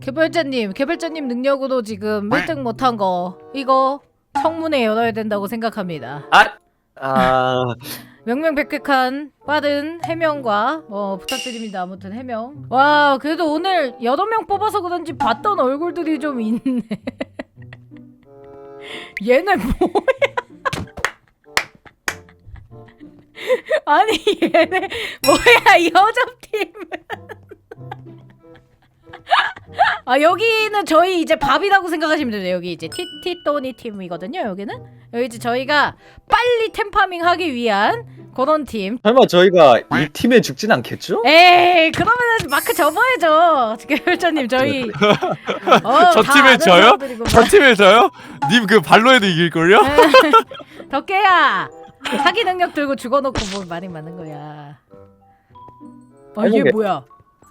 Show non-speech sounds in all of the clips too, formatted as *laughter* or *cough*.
개발자님, 개발자님 능력으로 지금 1등 못한 거 이거 청문회 열어야 된다고 생각합니다. 아, 아, *laughs* 명명백백한 빠른 해명과 어, 부탁드립니다. 아무튼 해명. 와 그래도 오늘 여덟 명 뽑아서 그런지 봤던 얼굴들이 좀 있네. *laughs* 얘네 뭐야? *laughs* 아니 얘네 뭐야 이 여접팀. 아 여기는 저희 이제 밥이라고 생각하시면 돼요. 여기 이제 티티또니 팀이거든요. 여기는 여기 이제 저희가 빨리 템파밍 하기 위한 그런 팀. 설마 저희가 이 팀에 죽진 않겠죠? 에이 그러면은 마크 접어야죠. 개별자님 저희 *laughs* 어, 저 다 팀에 아는 져요? 사람들이구만. 저 팀에서요? 님 그 발로에도 이길걸요? 에이, *laughs* 덕계야 사기 능력 들고 죽어놓고 뭘 말이 많은 거야. 아 이게. 뭐야?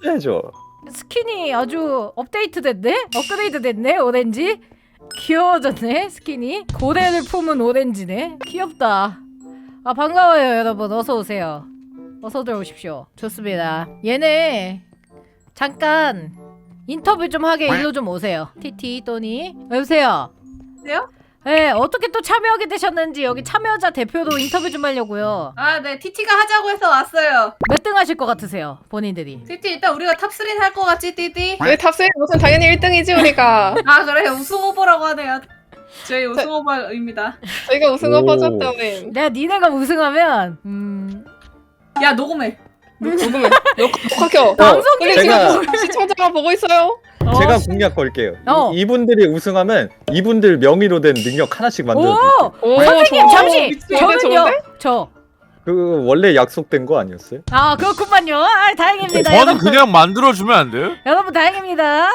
해야죠. 스킨이 아주 업데이트 됐네? 업그레이드 됐네 오렌지? 귀여워졌네 스킨이 고래를 품은 오렌지네. 귀엽다. 아 반가워요 여러분. 어서오세요. 어서 들어오십시오. 좋습니다. 얘네 잠깐 인터뷰 좀 하게 일로 좀 오세요. 티티 또니. 여보세요? 여보세요? 네 어떻게 또 참여하게 되셨는지 여기 참여자 대표로 인터뷰 좀 하려고요 아, 네. TT가 하자고 해서 왔어요. 몇 등 하실 것 같으세요 본인들이 TT 일단 우리가 탑3 살것 같지, TT? 왜 탑승 무슨 당연히 1등이지 우리가 *laughs* 아, 그래. 우승 후보라고 하네요. 저희 우승 후보입니다. 저희가 우승 오. 후보졌다면 내가 니네가 우승하면 음 야, 녹음해. 녹음을 녹화켜 방송이 제가- 지금 *laughs* 시청자가 보고 있어요 제가 공약 걸게요. 어. 이, 이분들이 우승하면 이분들 명의로 된 능력 하나씩 만들어. 오! 오 선생님 좋아. 잠시 미친. 저는요 좋은데? 저. 그 원래 약속된 거 아니었어요? 아 그렇구만요. 아 다행입니다. 저는 여러분, 그냥 만들어주면 안 돼요? 여러분 다행입니다.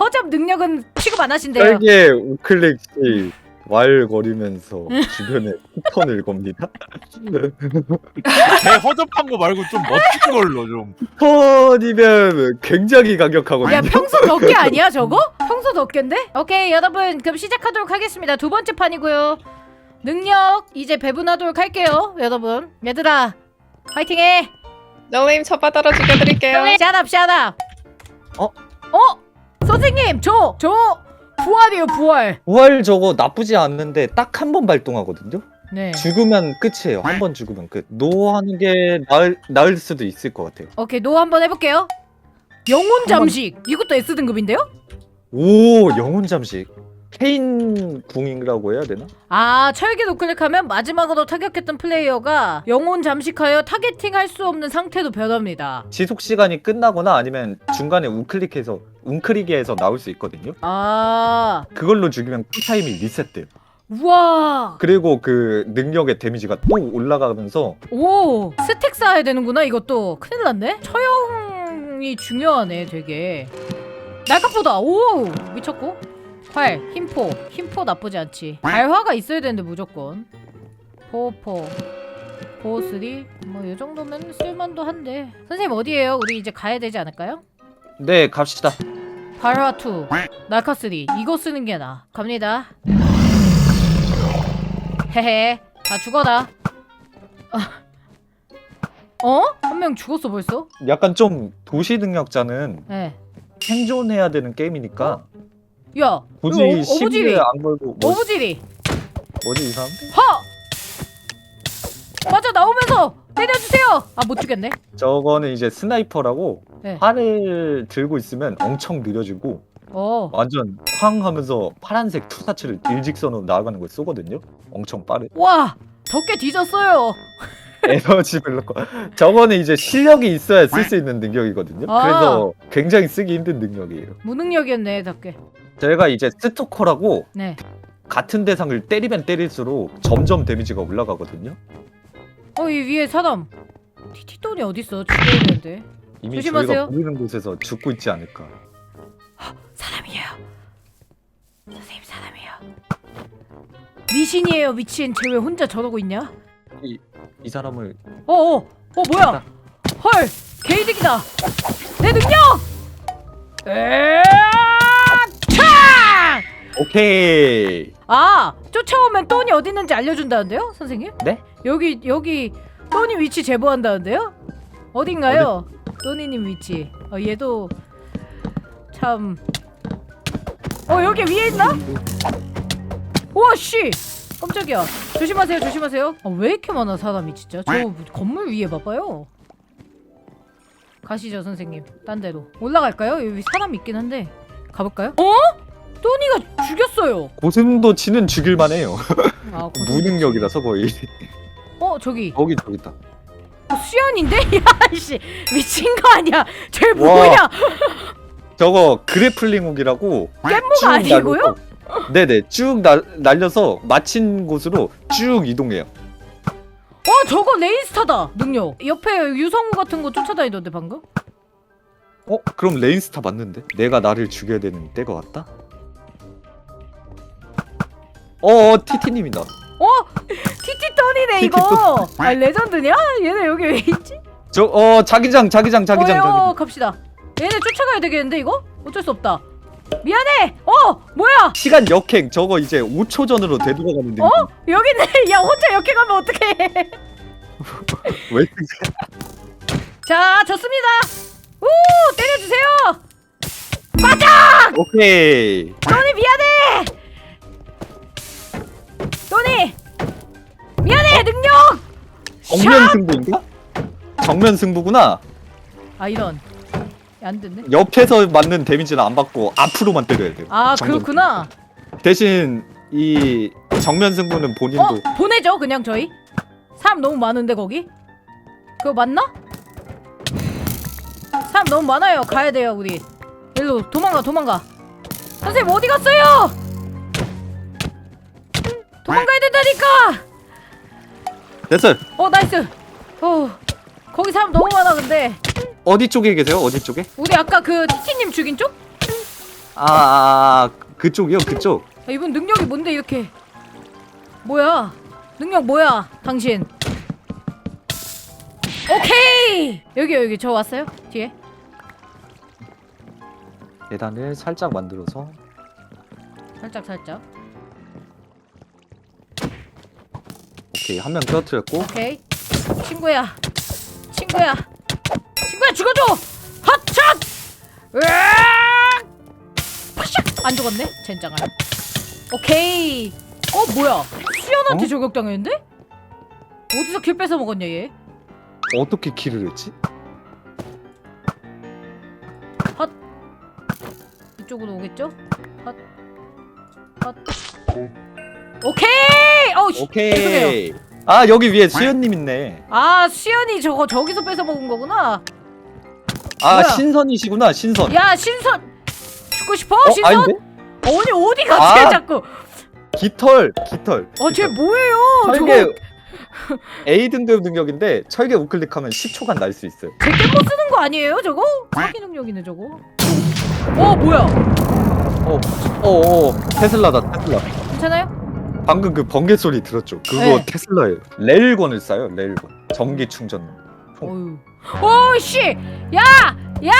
허접 능력은 취급 안 하신대요. 딸기에 우클릭 씨 왈거리면서 주변에 *laughs* 쿠폰을 겁니다. 개 허접한 거 말고 좀 멋진 걸로 좀. 쿠폰이면 굉장히 강력하거든요. 야 평소 덕계 아니야 저거? 평소 덕계인데? 오케이 여러분 그럼 시작하도록 하겠습니다. 두 번째 판이고요. 능력 이제 배분하도록 할게요. 여러분 얘들아 파이팅해. 널님 첫바다로 죽여드릴게요 샷업 샷업. 어? 어? 선생님 저 저 부활이에요 부활. 부활 저거 나쁘지 않는데 딱 한 번 발동하거든요. 네. 죽으면 끝이에요. 한 번 죽으면 끝. 노하는 게 나을, 나을 수도 있을 것 같아요. 오케이 노 한번 해볼게요. 영혼 잠식 이것도 S 등급인데요? 오 영혼 잠식. 케인 궁이라고 해야 되나? 아 철기 우클릭하면 마지막으로 타격했던 플레이어가 영혼 잠식하여 타겟팅 할 수 없는 상태로 변합니다. 지속 시간이 끝나거나 아니면 중간에 우클릭해서 웅크리기에서 나올 수 있거든요. 아 그걸로 죽이면 쿨타임이 리셋돼요. 우와 그리고 그 능력의 데미지가 또 올라가면서 오 스택 쌓아야 되는구나 이것도 큰일 났네. 처형이 중요하네 되게. 날카보다 오 미쳤고 활 힘포 힘포 나쁘지 않지. 발화가 있어야 되는데 무조건 포포 포스리 뭐 이 정도면 쓸만도 한데 선생님 어디에요? 우리 이제 가야 되지 않을까요? 네 갑시다. 발화 2 날카 3 이거 쓰는 게 나아 갑니다 헤헤 다 죽어라 아. 어? 한 명 죽었어 벌써? 약간 좀 도시 능력자는 네. 생존해야 되는 게임이니까 야 굳이 이거 어- 시비에 어부지리 안 걸고 뭐, 어부지리 뭐지 이 사람들? 허! 맞아 나오면서 때려주세요 아 못 죽였네 저거는 이제 스나이퍼라고 네. 활을 들고 있으면 엄청 느려지고 어 완전 쾅 하면서 파란색 투사체를 일직선으로 나아가는 걸 쏘거든요. 엄청 빠르. 와 덕게 뒤졌어요 *laughs* 에너지 블로커. 저거는 이제 실력이 있어야 쓸 수 있는 능력이거든요. 아. 그래서 굉장히 쓰기 힘든 능력이에요. 무능력이었네 덕게 저희가 이제 스토커라고 네 같은 대상을 때리면 때릴수록 점점 데미지가 올라가거든요. 어 이 위에 사람 티티돈이 어딨어 죽여야 되는데 이미 조심하세요. 저희가 보이는 곳에서 죽고 있지 않을까. 사람이에요. 선생님 사람이에요. 미신이에요 미친. 쟤 왜 혼자 저러고 있냐? 이 사람을 어어 어 뭐야? 헐 개이득이다. 내 능력. 에아 차! 오케이. 아 쫓아오면 돈이 어디 있는지 알려준다는데요, 선생님? 네? 여기 여기 돈이 위치 제보한다는데요? 어딘가요? 돈이님 위치. 어, 얘도 참 어 여기 위에 있나? 우와 씨 깜짝이야 조심하세요 조심하세요 아, 왜 이렇게 많아 사람이 진짜 저 건물 위에 봐봐요 가시죠 선생님 딴 데로 올라갈까요? 여기 사람 있긴 한데 가볼까요? 어? 또니가 죽였어요 고슴도 치는 죽일만 해요. 아, *laughs* 거기- 무능력이라서 거의. 어 저기 거기 저기 있다. 어, 수연인데? *laughs* 야씨 미친 거 아니야 쟤 와. 뭐야 저거 그래플링 훅이라고 깻모가 쭉 아니고요? 날려서- 네네 쭉 날, 날려서 마친 곳으로 쭉 이동해요. 어 저거 레인스타다 능력 옆에 유성우 같은 거 쫓아다니던데 방금? 어? 그럼 레인스타 맞는데? 내가 나를 죽여야 되는 때가 왔다? 어 티티님이다. 어? 티티 턴이네 이거 아 레전드냐? 얘네 여기 왜 있지? 저어 자기장 자기장 자기장 어, 자기장. 갑시다 얘네 쫓아가야 되겠는데 이거? 어쩔 수 없다 미안해 어 뭐야 시간 역행 저거 이제 5초 전으로 되돌아가는 데. 어? 여기네 *laughs* 야 혼자 역행 가면 어떡해 *laughs* 왜? 자 좋습니다 우 때려주세요 오케이. 너니 미안해 미안해 능력 정면 승부인가? 정면 승부구나. 아 이런 안 됐네 옆에서 맞는 데미지는 안 받고 앞으로만 때려야 돼요. 아 정면 그렇구나 대신 이 정면 승부는 본인도 어? 보내죠 그냥 저희 사람 너무 많은데 거기 그거 맞나? 사람 너무 많아요 가야 돼요 우리 일로 도망가 도망가 선생님 어디 갔어요? 도망가야 된다니까 됐어요. 어 나이스. 어 거기 사람 너무 많아 근데. 어디 쪽에 계세요? 어디 쪽에? 우리 아까 그 티티님 죽인 쪽? 아, 아, 아 그쪽이요? 그쪽. 아, 이분 능력이 뭔데 이렇게? 뭐야? 능력 뭐야 당신? 오케이! 여기 여기. 저 왔어요? 뒤에? 계단을 살짝 만들어서. 살짝 살짝 오케이 한 명 떨어뜨렸고. 오케이. 친구야. 친구야. 친구야 죽어줘! 핫샷 으악! 파샥! 안 죽었네 젠장아 오케이. 어 뭐야? 수연한테 어? 저격당했는데? 어디서 킬 뺏어 먹었냐 얘? 어떻게 킬을 했지? 이쪽으로 오겠죠? 헛. 헛. 오케이! 어우 씨. 죄송해요. 오케이. 아 여기 위에 수현님 있네. 아 수연이 저거 저기서 뺏어 먹은 거구나. 아 뭐야? 신선이시구나 신선. 야 신선 죽고 싶어? 어 신선? 아닌데? 어디 어디 갔지 아. 자꾸? 깃털 깃털. 어쟤 뭐예요? 철개 저거 A 등급 능력인데 철개 우클릭하면 10초간 날 수 있어요. 제 깻모 쓰는 거 아니에요 저거? 사기 능력이네 저거. 어 뭐야? 어어 테슬라다 테슬라. 괜찮아요? 방금 그 번개 소리 들었죠? 그거 네. 테슬라예요. 레일건을 쏴요 레일건. 전기 충전. 어유. 오씨! 야! 야!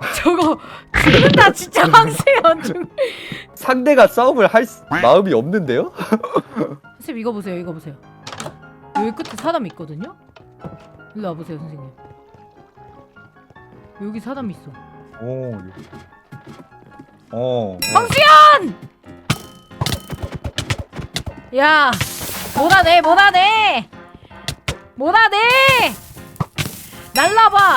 *laughs* 저거 죽는다 진짜 황세현 중. 상대가 싸움을 할 수- 마음이 없는데요? 선생님 이거 보세요 이거 보세요 여기 끝에 사람 있거든요 일로 와 보세요 선생님 여기 사람 있어 오. 어. 어. 황수연! 야 못하네 못하네 못하네 날라봐.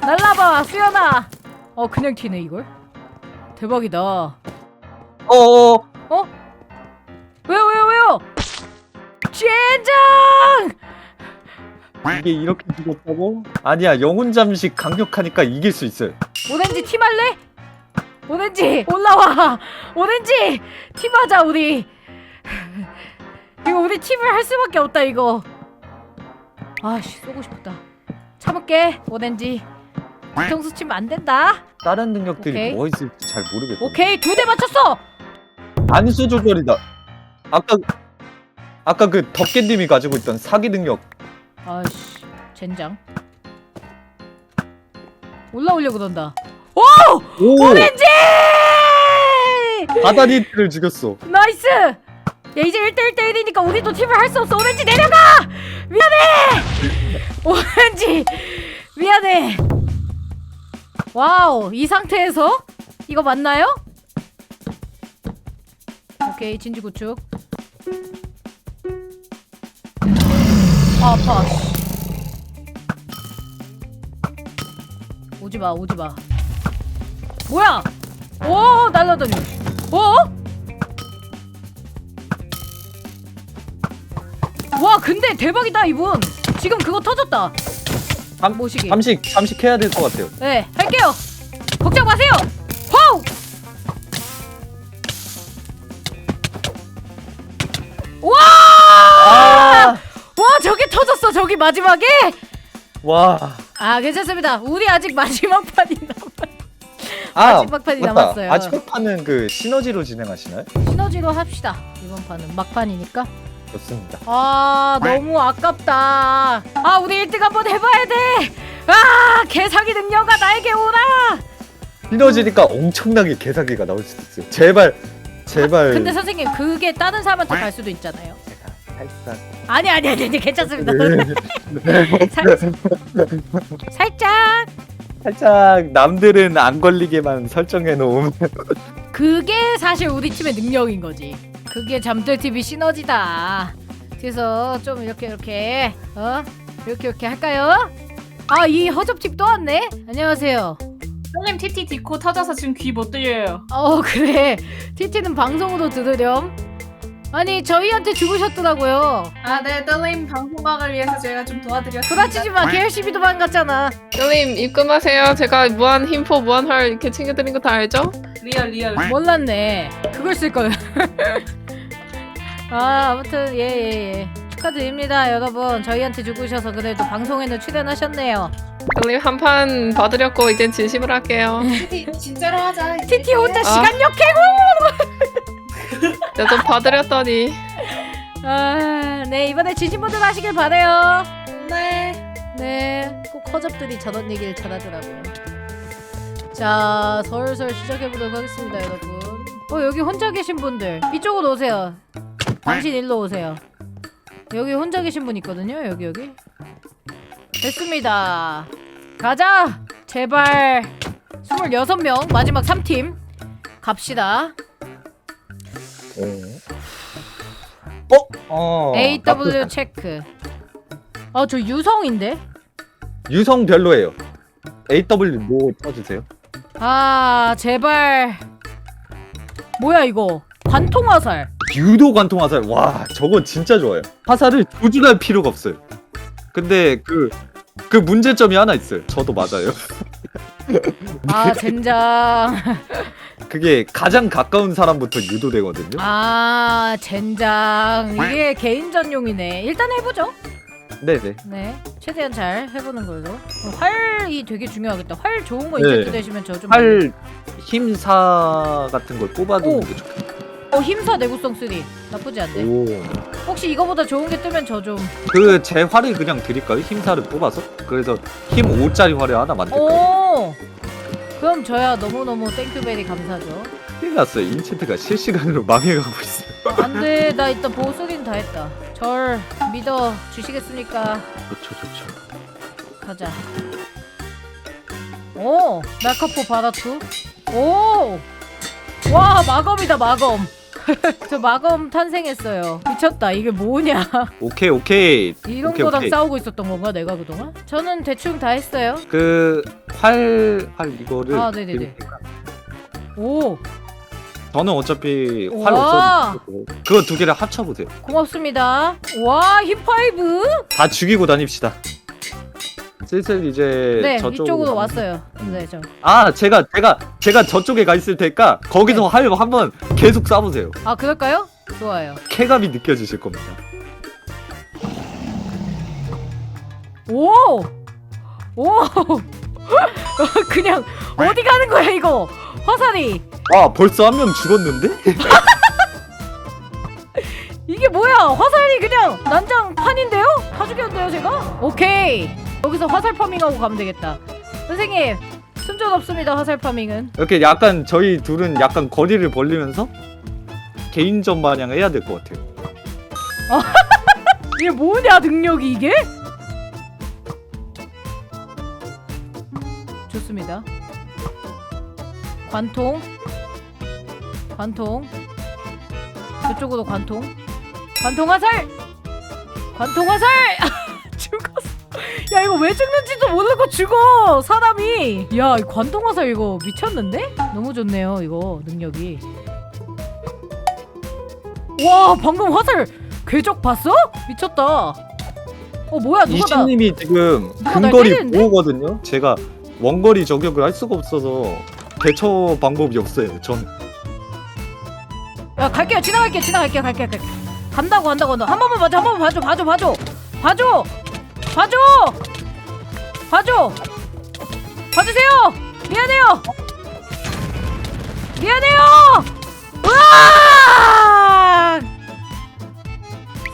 날라봐 수연아. 어 그냥 튀네 이걸? 대박이다. 어어. 왜요 왜요 왜요? 젠장! 이게 이렇게 죽었다고? 아니야 영혼 잠식 강력하니까 이길 수 있어요. 오렌지 팀 할래? 오렌지 올라와. 오렌지 팀하자 우리 이거 우리 팀을 할 수밖에 없다 이거 아씨 쏘고 싶다 참을게 오렌지 뒤통수 치면 안 된다 다른 능력들이 오케이. 뭐 있을지 잘 모르겠어. 오케이 두 대 맞췄어 안수 조절이다. 아까 아까 그 덕계님이 가지고 있던 사기 능력. 아씨 젠장 올라오려고 그런다 오. 오렌지 바다니트를 죽였어. 나이스 야 이제 1대1 대1이니까 우리도 팀을 할 수 없어 오렌지 내려가 미안해 오렌지 미안해 와우 이 상태에서 이거 맞나요? 오케이 진지 구축. 아, 아파. 오지 마, 오지 마. 뭐야? 오, 날라다니. 어? 와, 근데 대박이다 이분. 지금 그거 터졌다. 잠, 모시기. 잠식 잠식 해야 될 것 같아요. 네, 할게요. 걱정 마세요. 호우! 와! 아, 와, 저기 터졌어. 저기 마지막에. 와. 아, 괜찮습니다. 우리 아직 마지막 판이 남아. 아, 마지막 판이 맞다. 남았어요. 마지막 판은 그 시너지로 진행하시나요? 시너지로 합시다. 이번 판은 막판이니까. 좋습니다. 아, 너무 아깝다. 아, 우리 1등 한번 해봐야 돼. 아, 개사기 능력아 나에게 오라. 시너지니까 엄청나게 개사기가 나올 수도 있어요. 제발, 제발. 근데 선생님, 그게 다른 사람한테 갈 수도 있잖아요. 살짝. 아니 아니 아니, 아니 괜찮습니다. 네. 살, 살짝 살짝 남들은 안 걸리게만 설정해 놓으면 그게 사실 우리 팀의 능력인 거지. 그게 잠들 TV 시너지다. 그래서 좀 이렇게 이렇게 어 이렇게 이렇게 할까요? 아 이 허접팁 또 왔네. 안녕하세요. 선생님 TT 디코 터져서 지금 귀 못 들려요. 어 그래 TT는 방송으로 들으렴. 아니 저희한테 죽으셨더라고요. 아, 네, 선생님 방송각을 위해서 제가 좀 도와드렸습니다. 부다치지 마. KLCB 도망갔잖아. 널님 입금하세요. 제가 무한 힘포 무한 활 이렇게 챙겨드린 거 다 알죠? 리얼 리얼. 몰랐네. 그걸 쓸 걸. *laughs* 아 아무튼 예 예 예, 축하드립니다 여러분. 저희한테 죽으셔서 그래도 방송에는 출연하셨네요. 널님 한 판 봐드렸고 이젠 진심으로 할게요. *laughs* TT 진짜로 하자. 이제. TT 혼자 아. 시간 역해고. *laughs* 내가 좀 봐드렸더니 아 네 이번에 진심모드 하시길 바래요. 네. 네, 꼭 허접들이 저런 얘기를 잘하더라고요. 자, 설설 시작해보도록 하겠습니다, 여러분. 어, 여기 혼자 계신 분들, 이쪽으로 오세요. 당신 일로 오세요. 여기 혼자 계신 분 있거든요, 여기, 여기. 됐습니다. 가자! 제발. 26명, 마지막 3팀. 갑시다. 어? 어. AW 체크. 아, 저 유성인데? 유성 별로예요. AW 뭐 쳐주세요. 아 제발 뭐야 이거 관통 화살 유도 관통 화살. 와, 저거 진짜 좋아요. 화살을 조준할 필요가 없어요. 근데 그, 그 문제점이 하나 있어요. 저도 맞아요. *laughs* 아 젠장 *laughs* 그게 가장 가까운 사람부터 유도되거든요. 아 젠장 이게 개인 전용이네 일단 해보죠 네네. 네 최대한 잘 해보는 걸로 어, 활이 되게 중요하겠다 활 좋은 거 네. 인젝트 되시면 저좀 팔 힘사 같은 걸 뽑아두는 오. 게 좋겠다. 어 힘사 내구성 3 나쁘지 않네 오. 혹시 이거보다 좋은 게 뜨면 저좀 그 제 활을 그냥 드릴까요? 힘사를 뽑아서? 그래서 힘 5짜리 활을 하나 만들까요? 오! 그럼 저야 너무너무 땡큐베리 감사죠 큰일 났어요. 인체트가 실시간으로 *laughs* 망해가고 있어요. 안돼 나 일단 보호 소리는 다 했다 절 믿어 주시겠습니까 좋죠, 좋죠. 가자. 오, 날카포 바다투. 오, 와 마검이다 마검. *laughs* 저 마검 탄생했어요. 미쳤다. 이게 뭐냐? 오케이, 오케이. 이런 오케이, 거랑 오케이. 싸우고 있었던 건가 내가 그동안? 저는 대충 다 했어요. 그, 활, 활 이거를. 아, 네네네. 오, 저는 어차피 활 우와. 없어도 그거 두 개를 합쳐보세요. 고맙습니다. 와, 힙파이브? 다 죽이고 다닙시다. 슬슬 이제 네, 저쪽으로 이쪽으로 가면- 왔어요. 네, 저. 아 제가 제가 제가 저쪽에 가 있을 테니까 거기서 네. 활 한번 계속 쏴보세요. 아, 그럴까요? 좋아요. 쾌감이 느껴지실 겁니다. 오! 오! *laughs* 그냥 어디 가는 거야 이거? 화살이 아 벌써 한 명 죽었는데? *laughs* 이게 뭐야? 화살이 그냥 난장판인데요? 다 죽였는데요 제가? 오케이 여기서 화살 파밍하고 가면 되겠다 선생님 순전 없습니다 화살 파밍은 이렇게 약간 저희 둘은 약간 거리를 벌리면서 개인전 마냥 해야 될 것 같아요. *laughs* 이게 뭐냐 능력이 이게? 좋습니다 관통 관통 저쪽으로 관통. 관통 화살. 관통 화살. *laughs* 야 이거 왜 죽는지도 모르고 죽어 사람이. 야이 관통 화살 이거 미쳤는데? 너무 좋네요 이거 능력이. 와 방금 화살 궤적 봤어? 미쳤다. 어 뭐야 누가 나? 이신님이 지금 누가 날 근거리 때리는데? 보호거든요. 제가 원거리 저격을 할 수가 없어서 대처 방법이 없어요. 전 야 갈게요 지나갈게요 지나갈게요 갈게요 갈게요 간다고 간다고 간다 한 번만 봐줘 한 번만 봐줘 봐줘 봐줘 봐줘 봐줘 봐줘 봐주세요 미안해요 미안해요 으아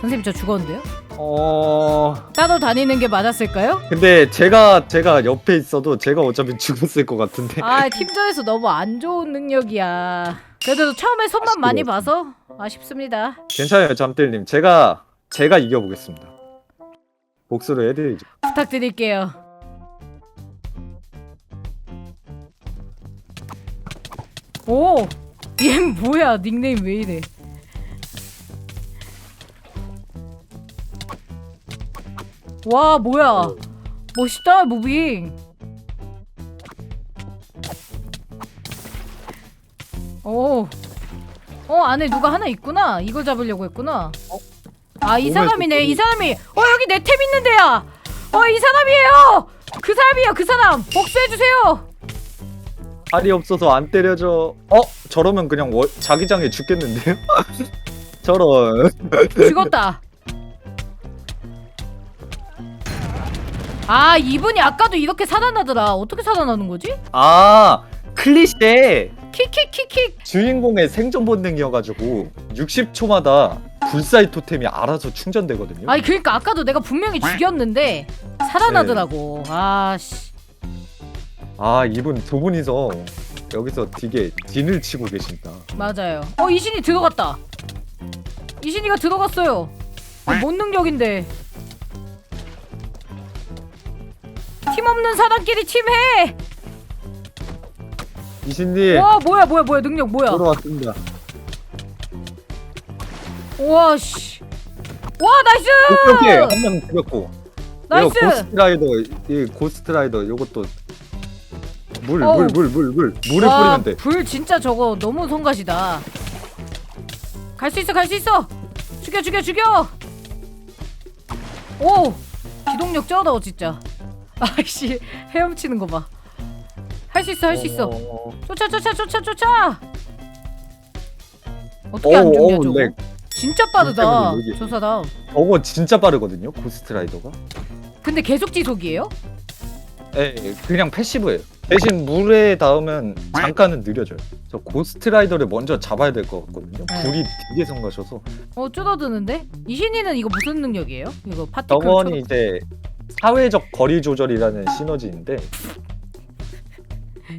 선생님 저 죽었는데요? 어 따로 다니는 게 맞았을까요? 근데 제가 제가 옆에 있어도 제가 어차피 죽었을 것 같은데. 아 팀전에서 너무 안 좋은 능력이야 그래도 처음에 손만 많이. 봐서 아쉽습니다 괜찮아요, 잠들님. 제가 제가 이겨보겠습니다. 복수를 해드리죠. 부탁드릴게요. 오, 얘 뭐야? 닉네임 왜 이래? 와, 뭐야? 멋있다, 무빙. 오, 어 안에 누가 하나 있구나. 이걸 잡으려고 했구나. 아, 이 사람이네. 이. 사람이. 어 여기 내 템 있는데야. 어, 이 사람이에요. 그 사람이요, 그 사람. 복수해 주세요. 팔이 없어서 안 때려져. 어? 저러면 그냥 월, 자기장에 죽겠는데요? *laughs* 저런. 죽었다. 아, 이분이 아까도 이렇게 살아나더라. 어떻게 살아나는 거지? 아 클리셰. 킥킥킥킥. 주인공의 생존 본능이어가지고 60초마다 불사의 토템이 알아서 충전되거든요. 아니, 그러니까 아까도 내가 분명히 죽였는데 살아나더라고. 아, 씨. 아 이분 두 분이서 여기서 되게 진을 치고 계신다. 맞아요. 어, 이신이 들어갔다. 이신이가 들어갔어요. 이거 뭔 능력인데? 팀 없는 사람끼리 팀해. 이신님 와, 뭐야, 뭐야, 뭐야, 능력 뭐야? 돌아왔습니다. 와, 씨. 와, 나이스. 오케이 오케이 한명 죽였고. 나이스. 이거 고스트라이더 이 고스트라이더 요것도 물 어우. 물 물 물물 물을 와, 뿌리면 돼. 불 진짜 저거 너무 성가시다. 갈 수 있어, 갈 수 있어. 죽여, 죽여, 죽여. 오, 기동력 쩌다 진짜. *laughs* 아이씨, 헤엄치는 거 봐. 할 수 있어, 할 수 있어. 어, 쫓아, 쫓아, 쫓아, 쫓아. 어떻게 안 죽냐 저거? 렉. 진짜 빠르다. 때문에 사람. 저거 진짜 빠르거든요. 고스트라이더가. 근데 계속 지속이에요? 예, 예, 그냥 패시브예요. 대신 물에 닿으면 잠깐은 느려져요. 저 고스트라이더를 먼저 잡아야 될 것 같거든요. 네. 불이 되게 성가셔서 어, 줄어드는데? 이신이는 이거 무슨 능력이에요? 이거 파티클 저건이 이제 사회적 거리 조절이라는 시너지인데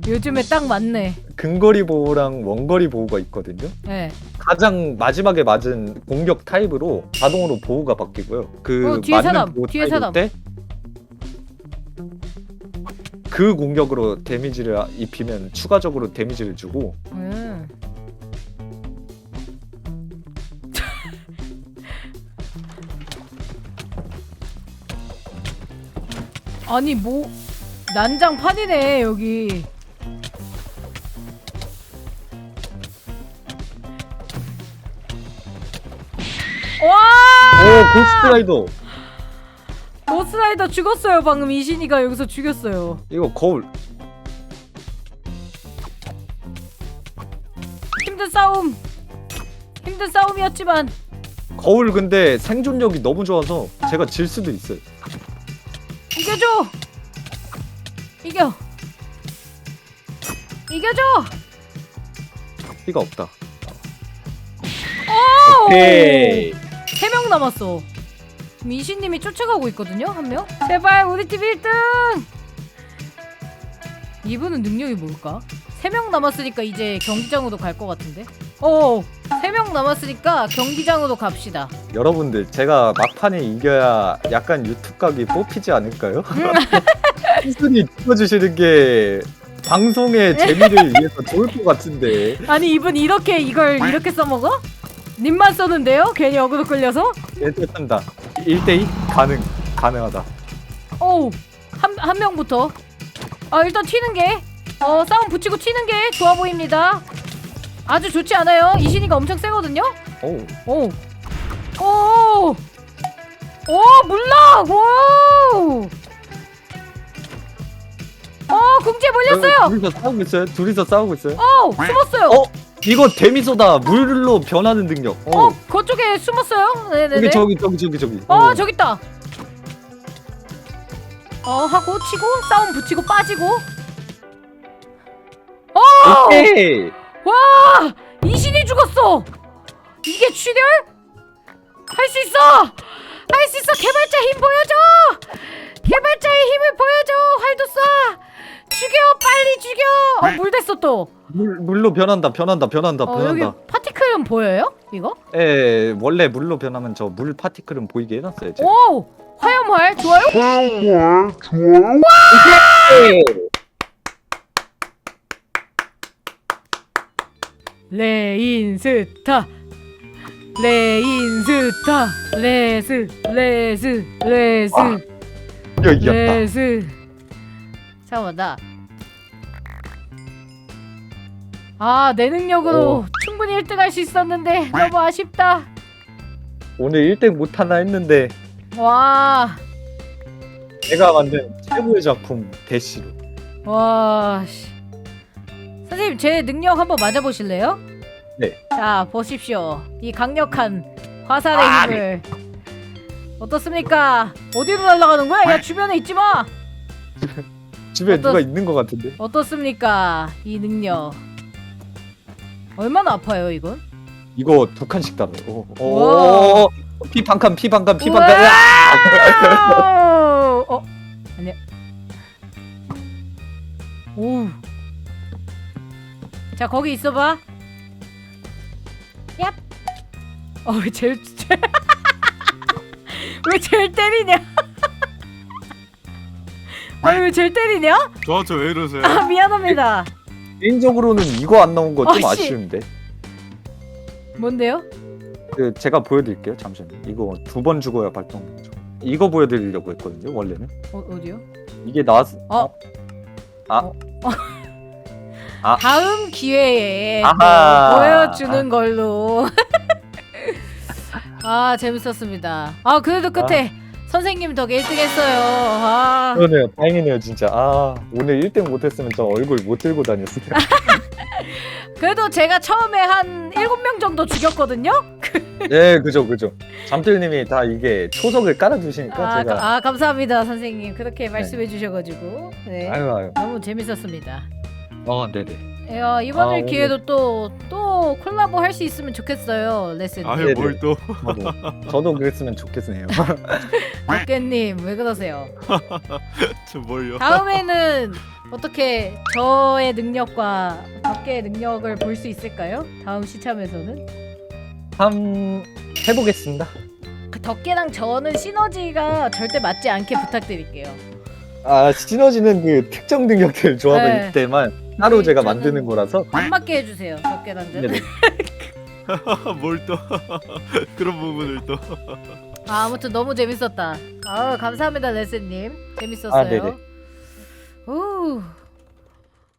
요즘에 딱 맞네. 근거리 보호랑 원거리 보호가 있거든요. 네. 가장 마지막에 맞은 공격 타입으로 자동으로 보호가 바뀌고요. 그 어, 뒤에 맞는 사람, 보호 뒤에 타입일 사람. 때 그 공격으로 데미지를 입히면 추가적으로 데미지를 주고 음. *laughs* 아니 뭐 난장판이네 여기. 고스트라이더 고스라이더 죽었어요 방금 이신이가 여기서 죽였어요. 이거 거울 힘든 싸움. 힘든 싸움이었지만 거울 근데 생존력이 너무 좋아서 제가 질 수도 있어요. 이겨줘. 이겨. 이겨줘. 피가 없다. 오! 오케이. 세 명 남았어. 미신님이 쫓아가고 있거든요, 한 명. 제발 우리 팀 1등. 이분은 능력이 뭘까? 세 명 남았으니까 이제 경기장으로 갈 것 같은데. 어, 세 명 남았으니까 경기장으로 갑시다. 여러분들 제가 막판에 이겨야 약간 유튜브 각이 뽑히지 않을까요? *laughs* 수순이 찍어주시는 게 방송의 재미를 위해서 좋을 것 같은데 아니 이분 이렇게 이걸 이렇게 써먹어? 님만 썼는데요? 괜히 어그로 끌려서? 괜찮습니다 1대2 가능 가능하다 어우 한, 한 명부터 아 일단 튀는 게 어, 싸움 붙이고 튀는 게 좋아 보입니다 아주 좋지 않아요 이신이가 엄청 세거든요 오 오. 오. 오, 물락. 오. 어, 궁지에 몰렸어요. 둘이서 싸우고 있어요 둘이서 싸우고 있어요 어, 숨었어요. 어? 이거 데미소다 물로 변하는 능력 어, 어, 그쪽에 숨었어요. 네, 네, 여기 네. 저기 저기 저기 저기 어, 저기 있다. 어, 하고 치고 싸움 붙이고 빠지고. 어! 오케이 와! 이신이 죽었어. 이게 출혈? 할 수 있어. 할 수 있어. 개발자 힘 보여줘. 개발자의 힘을 보여줘. 활도 쏴. 죽여. 빨리 죽여. 어, 물 됐어 또. 물, 물로 변한다 변한다 변한다 어, 여기 변한다 파티클은 보여요? 이거? 예 원래 물로 변하면 저 물 파티클은 보이게 해놨어요 제가 오! 화염활 좋아요? 레인스타 레인스타 레스 레스 레스 와, 야 이겼다 레스 잠깐만 나 아, 내 능력으로 오. 충분히 1등 할 수 있었는데 너무 아쉽다. 오늘 1등 못하나 했는데 와, 내가 만든 최고의 작품 대시로 와, 씨. 선생님, 제 능력 한번 맞아보실래요? 네. 자, 보십시오. 이 강력한 화살의 아, 힘을. 어떻습니까? 어디로 날아가는 거야? 야, 주변에 있지 마! *laughs* 집에 어떤- 누가 있는 것 같은데 어떻습니까? 이 능력. 얼마나 아파요, 이건? 이거 두 칸씩 달아요 오, 우와. 오, 피 반칸 피 반칸 피 반칸 으아! *laughs* 어, 아니야. 오. 자, 거기 있어 봐. 얍. 어, 왜 제일 *laughs* 왜 제일 때리냐? 아니 왜 제일 때리냐? 저한테 왜 이러세요? 아 미안합니다. 개인적으로는 이거 안 나온 거 좀 아, 씨. 아쉬운데 뭔데요? 그 제가 보여드릴게요 잠시만요 이거 두 번 죽어야 발동되죠 이거 보여드리려고 했거든요 원래는 어, 어디요? 이게 나왔 어. *laughs* 아 다음 기회에 또 아하. 보여주는 걸로. *laughs* 아 재밌었습니다. 아 그래도 끝에 선생님 덕에 1등 했어요. 아. 그러네요. 다행이네요 진짜. 아 오늘 1등 못했으면 저 얼굴 못 들고 다녔어요. *laughs* 그래도 제가 처음에 한 7명 정도 죽였거든요. *laughs* 예 그죠 그죠. 잠들님이 다 이게 초석을 깔아주시니까 아, 제가. 가- 아 감사합니다 선생님. 그렇게 말씀해 주셔가지고. 네. 아유 아유. 너무 재밌었습니다. 어 네네 예, 어, 이번 아, 을 기회도 또 또 콜라보 할 수 있으면 좋겠어요 레슨. 아유 네네. 뭘 또? 저도 *laughs* 저도 그랬으면 좋겠네요 *laughs* 덕계님 왜 그러세요? *laughs* 저 뭘요? 다음에는 어떻게 저의 능력과 덕계의 능력을 볼 수 있을까요? 다음 시참에서는 한번 해보겠습니다 그 덕계랑 저는 시너지가 절대 맞지 않게 부탁드릴게요. 아 시너지는 그 특정 능력들 조합을 네. 때만 따로 제가 저는- 만드는 거라서 안 맞게 해주세요 덕계랑 저는. 네네 *laughs* 뭘 또? *laughs* 그런 부분을 또? 아, 아무튼 너무 재밌었다. 아 감사합니다 레슨님 재밌었어요. 아, 네네. 오